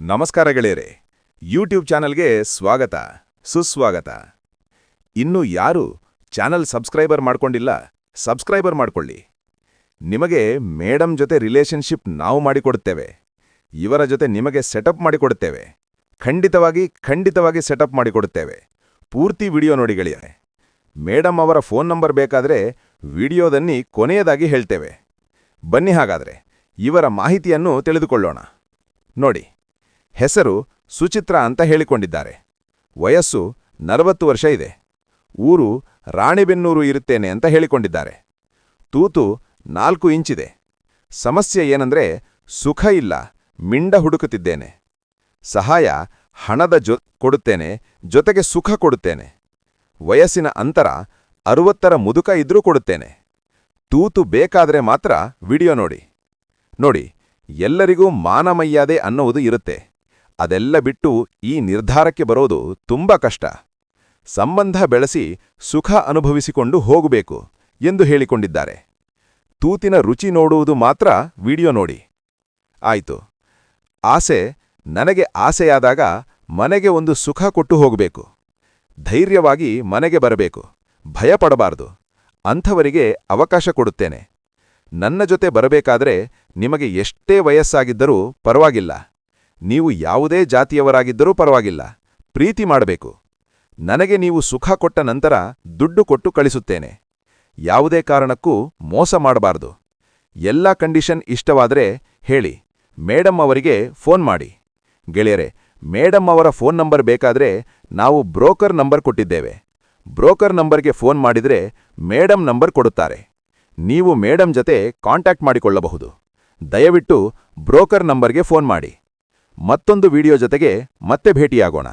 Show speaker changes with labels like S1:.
S1: ನಮಸ್ಕಾರ ಗೆಳೆಯರೆ. ಯೂಟ್ಯೂಬ್ ಚಾನಲ್ಗೆ ಸ್ವಾಗತ. ಸುಸ್ವಾಗತ. ಇನ್ನು ಯಾರು ಚಾನಲ್ ಸಬ್ಸ್ಕ್ರೈಬರ್ ಮಾಡ್ಕೊಂಡಿಲ್ಲ, ಸಬ್ಸ್ಕ್ರೈಬರ್ ಮಾಡ್ಕೊಳ್ಳಿ. ನಿಮಗೆ ಮೇಡಮ್ ಜೊತೆ ರಿಲೇಷನ್ಶಿಪ್ ನಾವು ಮಾಡಿಕೊಡುತ್ತೇವೆ. ಇವರ ಜೊತೆ ನಿಮಗೆ ಸೆಟಪ್ ಮಾಡಿಕೊಡುತ್ತೇವೆ. ಖಂಡಿತವಾಗಿ ಖಂಡಿತವಾಗಿ ಸೆಟಪ್ ಮಾಡಿಕೊಡುತ್ತೇವೆ. ಪೂರ್ತಿ ವಿಡಿಯೋ ನೋಡಿ ಗೆಳೆಯರೆ. ಮೇಡಮ್ ಅವರ ಫೋನ್ ನಂಬರ್ ಬೇಕಾದರೆ ವಿಡಿಯೋದನ್ನಿ ಕೊನೆಯದಾಗಿ ಹೇಳ್ತೇವೆ. ಬನ್ನಿ ಹಾಗಾದರೆ, ಇವರ ಮಾಹಿತಿಯನ್ನು ತಿಳಿದುಕೊಳ್ಳೋಣ. ನೋಡಿ. ಹೆಸರು ಸುಚಿತ್ರ ಅಂತ ಹೇಳಿಕೊಂಡಿದ್ದಾರೆ. ವಯಸ್ಸು ನಲವತ್ತು ವರ್ಷ ಇದೆ. ಊರು ರಾಣಿಬೆನ್ನೂರು ಇರುತ್ತೇನೆ ಅಂತ ಹೇಳಿಕೊಂಡಿದ್ದಾರೆ. ತೂತು ನಾಲ್ಕು ಇಂಚಿದೆ ಸಮಸ್ಯೆ ಏನಂದ್ರೆ ಸುಖ ಇಲ್ಲ, ಮಿಂಡ ಹುಡುಕುತ್ತಿದ್ದೇನೆ. ಸಹಾಯ ಹಣದ ಜೊ ಕೊಡುತ್ತೇನೆ, ಜೊತೆಗೆ ಸುಖ ಕೊಡುತ್ತೇನೆ. ವಯಸ್ಸಿನ ಅಂತರ ಅರುವತ್ತರ ಮುದುಕ ಇದ್ರೂ ಕೊಡುತ್ತೇನೆ. ತೂತು ಬೇಕಾದ್ರೆ ಮಾತ್ರ ವಿಡಿಯೋ ನೋಡಿ. ನೋಡಿ, ಎಲ್ಲರಿಗೂ ಮಾನಮಯ್ಯಾದೆ ಅನ್ನುವುದು ಇರುತ್ತೆ. ಅದೆಲ್ಲ ಬಿಟ್ಟು ಈ ನಿರ್ಧಾರಕ್ಕೆ ಬರೋದು ತುಂಬ ಕಷ್ಟ. ಸಂಬಂಧ ಬೆಳೆಸಿ ಸುಖ ಅನುಭವಿಸಿಕೊಂಡು ಹೋಗಬೇಕು ಎಂದು ಹೇಳಿಕೊಂಡಿದ್ದಾರೆ. ತೂತಿನ ರುಚಿ ನೋಡುವುದು ಮಾತ್ರ ವಿಡಿಯೋ ನೋಡಿ. ಆಯಿತು. ಆಸೆ ನನಗೆ ಆಸೆಯಾದಾಗ ಮನೆಗೆ ಒಂದು ಸುಖ ಕೊಟ್ಟು ಹೋಗಬೇಕು. ಧೈರ್ಯವಾಗಿ ಮನೆಗೆ ಬರಬೇಕು. ಭಯಪಡಬಾರದು ಅಂಥವರಿಗೆ ಅವಕಾಶ ಕೊಡುತ್ತೇನೆ. ನನ್ನ ಜೊತೆ ಬರಬೇಕಾದ್ರೆ ನಿಮಗೆ ಎಷ್ಟೇ ವಯಸ್ಸಾಗಿದ್ದರೂ ಪರವಾಗಿಲ್ಲ. ನೀವು ಯಾವುದೇ ಜಾತಿಯವರಾಗಿದ್ದರೂ ಪರವಾಗಿಲ್ಲ. ಪ್ರೀತಿ ಮಾಡಬೇಕು. ನನಗೆ ನೀವು ಸುಖ ಕೊಟ್ಟ ನಂತರ ದುಡ್ಡು ಕೊಟ್ಟು ಕಳಿಸುತ್ತೇನೆ. ಯಾವುದೇ ಕಾರಣಕ್ಕೂ ಮೋಸ ಮಾಡಬಾರದು. ಎಲ್ಲ ಕಂಡೀಷನ್ ಇಷ್ಟವಾದರೆ ಹೇಳಿ. ಮೇಡಮ್ ಅವರಿಗೆ ಫೋನ್ ಮಾಡಿ. ಗೆಳೆಯರೆ ಮೇಡಮ್ ಅವರ ಫೋನ್ ನಂಬರ್ ಬೇಕಾದರೆ ನಾವು ಬ್ರೋಕರ್ ನಂಬರ್ ಕೊಟ್ಟಿದ್ದೇವೆ. ಬ್ರೋಕರ್ ನಂಬರ್ಗೆ ಫೋನ್ ಮಾಡಿದರೆ ಮೇಡಮ್ ನಂಬರ್ ಕೊಡುತ್ತಾರೆ. ನೀವು ಮೇಡಮ್ ಜತೆ ಕಾಂಟ್ಯಾಕ್ಟ್ ಮಾಡಿಕೊಳ್ಳಬಹುದು. ದಯವಿಟ್ಟು ಬ್ರೋಕರ್ ನಂಬರ್ಗೆ ಫೋನ್ ಮಾಡಿ. ಮತ್ತೊಂದು ವಿಡಿಯೋ ಜೊತೆಗೆ ಮತ್ತೆ ಭೇಟಿಯಾಗೋಣ.